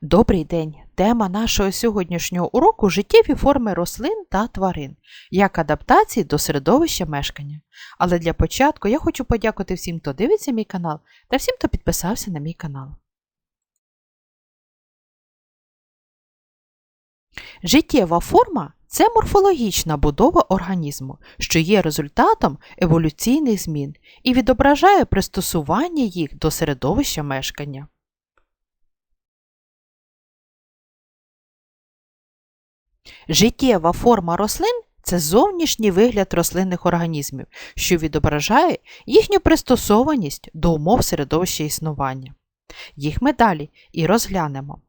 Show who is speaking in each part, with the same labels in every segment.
Speaker 1: Добрий день! Тема нашого сьогоднішнього уроку життєві форми рослин та тварин, як адаптації до середовища мешкання. Але для початку я хочу подякувати всім, хто дивиться мій канал та всім, хто підписався на мій канал. Життєва форма це морфологічна будова організму, що є результатом еволюційних змін і відображає пристосування їх до середовища мешкання. Життєва форма рослин це зовнішній вигляд рослинних організмів, що відображає їхню пристосованість до умов середовища існування. Їх ми далі і розглянемо.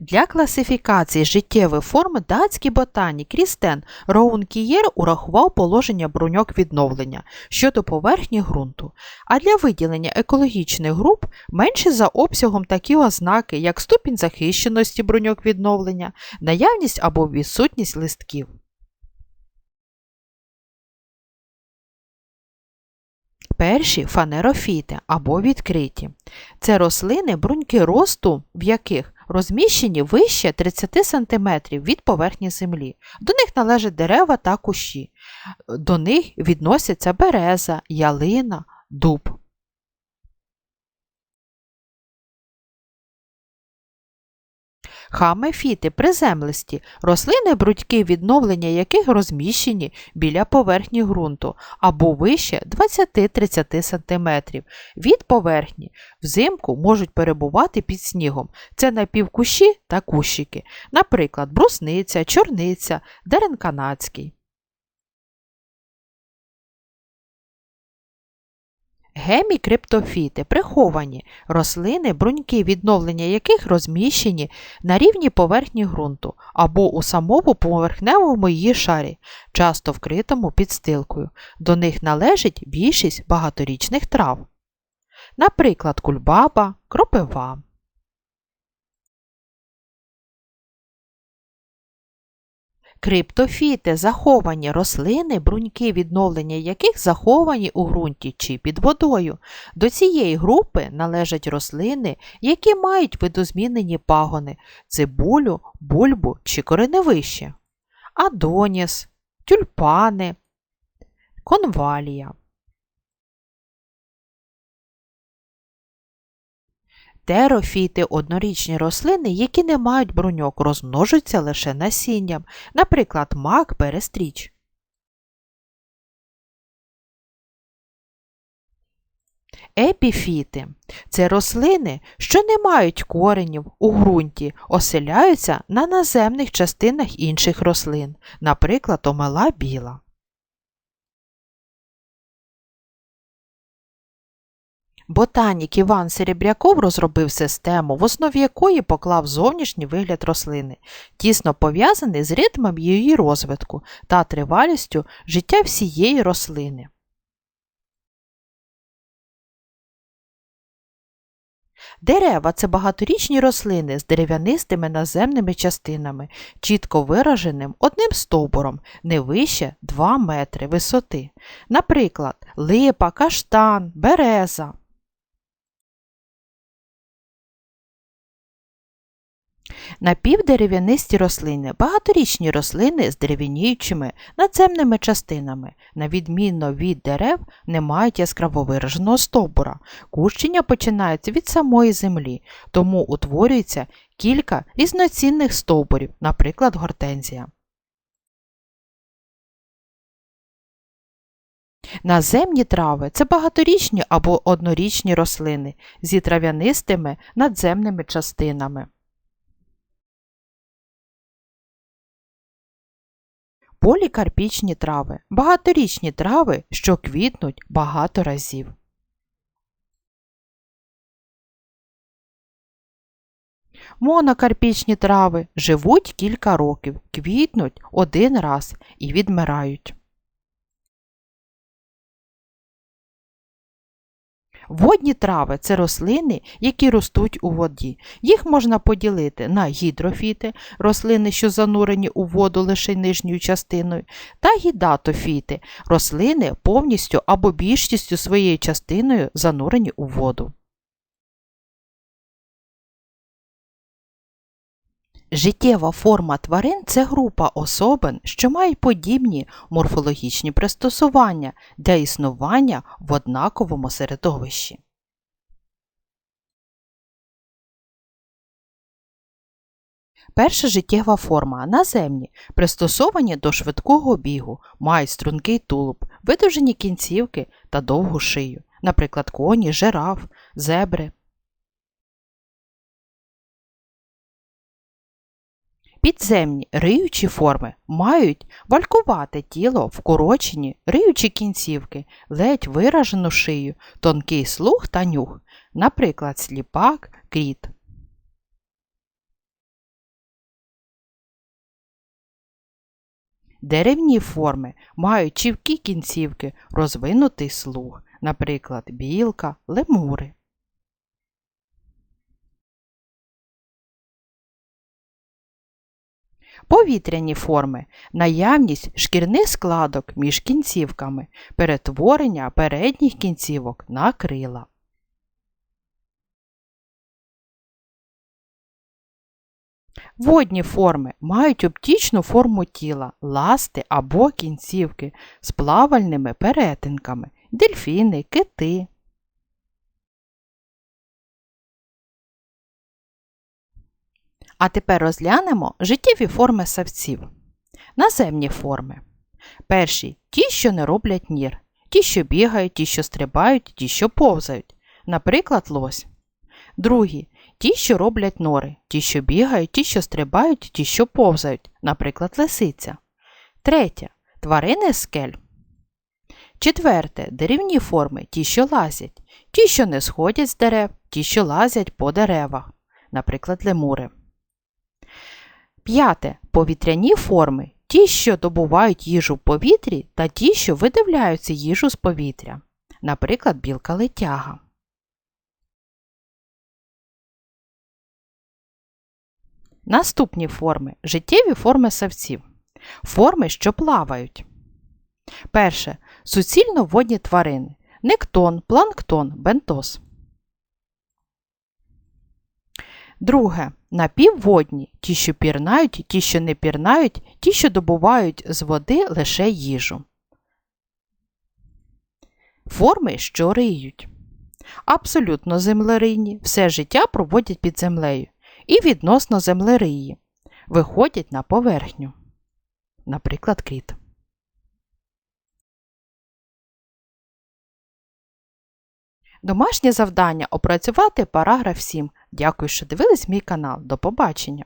Speaker 1: Для класифікації життєвих форм датський ботанік Рістен Роункієр урахував положення бруньок відновлення щодо поверхні ґрунту, а для виділення екологічних груп менші за обсягом такі ознаки, як ступінь захищеності бруньок відновлення, наявність або відсутність листків. Перші фанерофіти або відкриті. Це рослини, бруньки росту, в яких розміщені вище 30 см від поверхні землі. До них належать дерева та кущі. До них відносяться береза, ялина, дуб. Хамефіти приземлисті, рослини, брудьки відновлення яких розміщені біля поверхні ґрунту або вище 20-30 см від поверхні. Взимку можуть перебувати під снігом. Це напівкущі та кущики, наприклад, брусниця, чорниця, дерен канадський. Гемікриптофіти приховані рослини, бруньки, відновлення яких розміщені на рівні поверхні ґрунту або у самому поверхневому її шарі, часто вкритому підстилкою. До них належить більшість багаторічних трав. Наприклад, кульбаба, кропива. Криптофіти заховані рослини, бруньки, відновлення яких заховані у ґрунті чи під водою. До цієї групи належать рослини, які мають видозмінені пагони цибулю, бульбу чи кореневище, адоніс, тюльпани, конвалія. Терофіти однорічні рослини, які не мають бруньок, розмножуються лише насінням, наприклад, мак перестріч. Епіфіти це рослини, що не мають коренів у ґрунті, оселяються на наземних частинах інших рослин, наприклад, омела біла. Ботанік Іван Серебряков розробив систему, в основі якої поклав зовнішній вигляд рослини, тісно пов'язаний з ритмом її розвитку та тривалістю життя всієї рослини. Дерева це багаторічні рослини з дерев'янистими наземними частинами, чітко вираженим одним стовбуром, не вище 2 метри висоти. Наприклад, липа, каштан, береза. Напівдерев'янисті рослини багаторічні рослини з дерев'яніючими надземними частинами, на відмінно від дерев, не мають яскраво вираженого стовбура. Кущення починаються від самої землі, тому утворюється кілька різноцінних стовбурів, наприклад, гортензія. Наземні трави це багаторічні або однорічні рослини зі трав'янистими надземними частинами. Полікарпічні трави багаторічні трави, що квітнуть багато разів. Монокарпічні трави живуть кілька років, квітнуть один раз і відмирають. Водні трави це рослини, які ростуть у воді. Їх можна поділити на гідрофіти, рослини, що занурені у воду лише нижньою частиною, та гідатофіти, рослини повністю або більшістю своєю частиною занурені у воду. Життєва форма тварин це група особин, що мають подібні морфологічні пристосування для існування в однаковому середовищі. Перша життєва форма наземні, пристосовані до швидкого бігу, мають стрункий тулуб, видовжені кінцівки та довгу шию, наприклад, коні, жираф, зебри. Підземні риючі форми мають валькувате тіло, вкорочені, риючі кінцівки, ледь виражену шию, тонкий слух та нюх, наприклад, сліпак, кріт. Деревні форми мають чівкі кінцівки, розвинутий слух, наприклад, білка, лемури. Повітряні форми наявність шкірних складок між кінцівками, перетворення передніх кінцівок на крила. Водні форми мають оптічну форму тіла, ласти або кінцівки з плавальними перетинками, дельфіни, кити. А тепер розглянемо життєві форми савців. Наземні форми. Перші ті, що не роблять нір, ті, що бігають, ті, що стрибають, ті, що повзають, наприклад, лось. Другі ті, що роблять нори, ті, що бігають, ті, що стрибають, ті, що повзають, наприклад, лисиця. Третє тварини скель. Четверте деревні форми, ті, що лазять, ті, що не сходять з дерев, ті, що лазять по деревах, наприклад, лемури. П'яте повітряні форми ті, що добувають їжу в повітрі, та ті, що видивляються їжу з повітря, наприклад, білка летяга. Наступні форми життєві форми савців. Форми, що плавають. Перше. Суцільно водні тварини. Нектон, планктон, бентоз. Друге. Напівводні ті, що пірнають, ті, що не пірнають, ті, що добувають з води лише їжу. Форми, що риють. Абсолютно землерийні все життя проводять під землею і відносно землериї. Виходять на поверхню. Наприклад, кріт. Домашнє завдання опрацювати параграф 7. Дякую, що дивились мій канал. До побачення!